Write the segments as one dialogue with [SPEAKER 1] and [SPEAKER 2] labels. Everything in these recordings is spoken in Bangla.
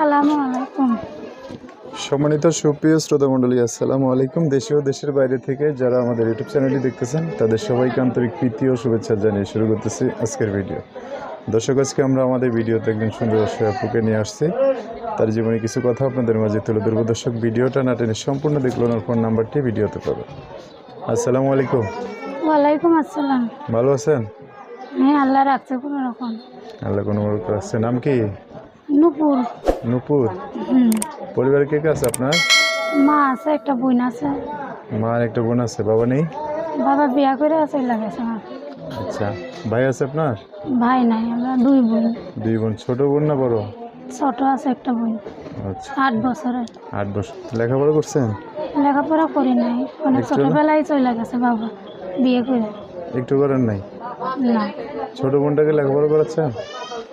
[SPEAKER 1] আসসালামু আলাইকুম।
[SPEAKER 2] সম্মানিত সুপ্রিয় শ্রোতা মণ্ডলী আসসালামু আলাইকুম। দেশে ও দেশের বাইরে থেকে যারা আমাদের ইউটিউব চ্যানেলটি দেখতেছেন তাদের সবাইকে আন্তরিক প্রীতি ও শুভেচ্ছা জানিয়ে শুরু করতেছি আজকের ভিডিও। দর্শক আজকে আমরা আমাদের ভিডিওতে একজন সুন্দর আপুকে নিয়ে আসছি। তার জীবনে কিছু কথা আপনাদের মাঝে তুলে ধরবো। দর্শক ভিডিওটা না টেনে সম্পূর্ণ দেখল ওনার ফোন নাম্বারটি ভিডিওতে পাবে আসসালামু আলাইকুম।
[SPEAKER 1] ওয়ালাইকুম আসসালাম।
[SPEAKER 2] ভালো আছেন?
[SPEAKER 1] হ্যাঁ আল্লাহ রাখছে কোনো রকম
[SPEAKER 2] আল্লাহ কোনো বড় আছে নাম কি?
[SPEAKER 1] নুপুর।
[SPEAKER 2] নুপুর? পরিবারে কে কে আছে আপনার?
[SPEAKER 1] মা আছে একটা বোন আছে।
[SPEAKER 2] মা আর একটা বোন আছে বাবা নেই?
[SPEAKER 1] বাবা বিয়া করে আছে লাগেছে আমার
[SPEAKER 2] আচ্ছা ভাই আছে আপনার?
[SPEAKER 1] ভাই নাই আমরা দুই বোন।
[SPEAKER 2] দুই বোন ছোট বোন না বড়?
[SPEAKER 1] ছোট আছে একটা বোন।
[SPEAKER 2] আচ্ছা।
[SPEAKER 1] আট বছরের।
[SPEAKER 2] আট বছর। লেখাপড়া করছেন?
[SPEAKER 1] লেখাপড়া করি নাই। অনেক
[SPEAKER 2] একটু না?
[SPEAKER 1] ছোটবেলায় চলে গেছে বাবা বিয়ে করে।
[SPEAKER 2] একটু করেন নাই?
[SPEAKER 1] না।
[SPEAKER 2] ছোট বোনটাকে লেখাপড়া করাচ্ছেন?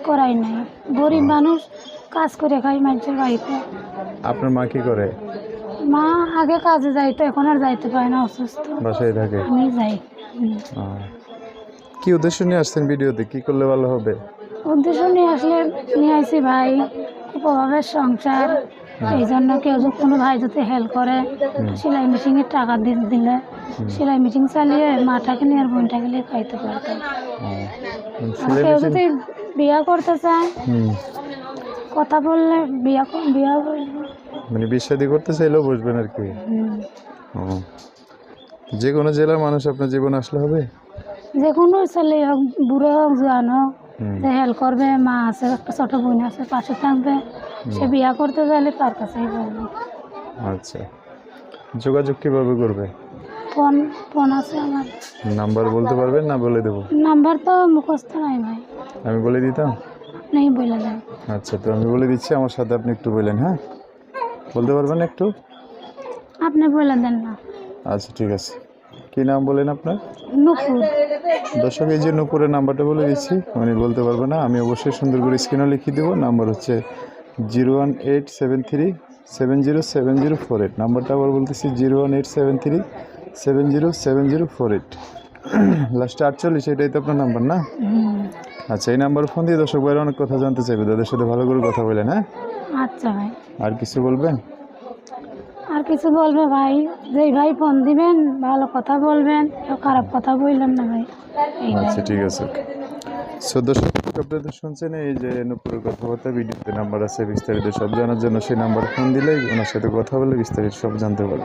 [SPEAKER 1] করাই নাই। গরিব মানুষ কাজ করে খাই মানুষের বাড়িতে।
[SPEAKER 2] আপনার মা কি করে?
[SPEAKER 1] মা আগে কাজে যাইতো এখন আর যাইতে পারে না অসুস্থ।
[SPEAKER 2] বাসায় থাকে?
[SPEAKER 1] আমি যাই
[SPEAKER 2] কি উদ্দেশ্য নিয়ে আসছেন ভিডিওতে? কি করলে ভালো হবে?
[SPEAKER 1] উদ্দেশ্য নিয়ে আসলে নিয়ে আসি ভাই খুব অভাবের সংসার এই জন্য কেউ যদি কোনো ভাই যদি হেল্প করে সেলাই মেশিনের টাকা দিয়ে দিলে সেলাই মেশিন চালিয়ে মাটাকে নিয়ে আর বোনটাকে নিয়ে খাইতে পারতাম। কেউ যদি বিয়া করতে চায়? কথা বললে বিয়া বিয়া
[SPEAKER 2] মানে বিয়ে করতে চাইলেও বসবেন আর কি?
[SPEAKER 1] হুম।
[SPEAKER 2] যে কোনো জেলার মানুষ আপনার জীবন আসলে হবে?
[SPEAKER 1] যে কোনো ছেলে হোক বুড়ো হোক জোয়ান হোক যে হেল্প করবে মা আছে একটা ছোট বোন আছে পাশে থাকবে সে বিয়া করতে চাইলে তার কাছেই বলব
[SPEAKER 2] আচ্ছা। যোগাযোগ কীভাবে করবে?
[SPEAKER 1] ফোন ফোন আছে আমার।
[SPEAKER 2] নাম্বার বলতে পারবেন না বলে দেবো?
[SPEAKER 1] নাম্বার তো মুখস্থ নাই ভাই।
[SPEAKER 2] আমি বলে দিতাম?
[SPEAKER 1] নেই বলে দেন।
[SPEAKER 2] আচ্ছা তো আমি বলে দিচ্ছি আমার সাথে আপনি একটু বললেন হ্যাঁ? বলতে পারবেন একটু?
[SPEAKER 1] আপনি বলে দেন না।
[SPEAKER 2] আচ্ছা ঠিক আছে। কী নাম বলেন আপনার?
[SPEAKER 1] নুপুর।
[SPEAKER 2] দর্শক এই যে নুপুরের নাম্বারটা বলে দিচ্ছি উনি বলতে পারবে না। আমি অবশ্যই সুন্দর করে স্ক্রিনে লিখে দেবো নাম্বার হচ্ছে zero one eight seven three seven zero seven zero four eight. নাম্বারটা আবার বলতেছি zero one eight seven three seven zero seven zero four eight. লাস্টে আটচল্লিশ এটাই তো আপনার নাম্বার না? আচ্ছা এই নাম্বার ফোন দিয়ে দর্শক ভাইয়ের অনেক কথা জানতে চাইবে। তাদের সাথে ভালো করে কথা বলেন হ্যাঁ?
[SPEAKER 1] আচ্ছা ভাই।
[SPEAKER 2] আর কিছু বলবেন?
[SPEAKER 1] আর কিছু বলবে ভাই যেই ভাই ফোন দিবেন ভালো কথা বলবেন খারাপ কথা বললেন না ভাই।
[SPEAKER 2] আচ্ছা ঠিক আছে সো দর্শক আপনাদের শুনছেন এই যে নুপুরের কথাবার্তা ভিডিওতে নাম্বার আছে বিস্তারিত সব জানার জন্য সেই নাম্বার ফোন দিলেই ওনার সাথে কথা বলে বিস্তারিত সব জানতে পারে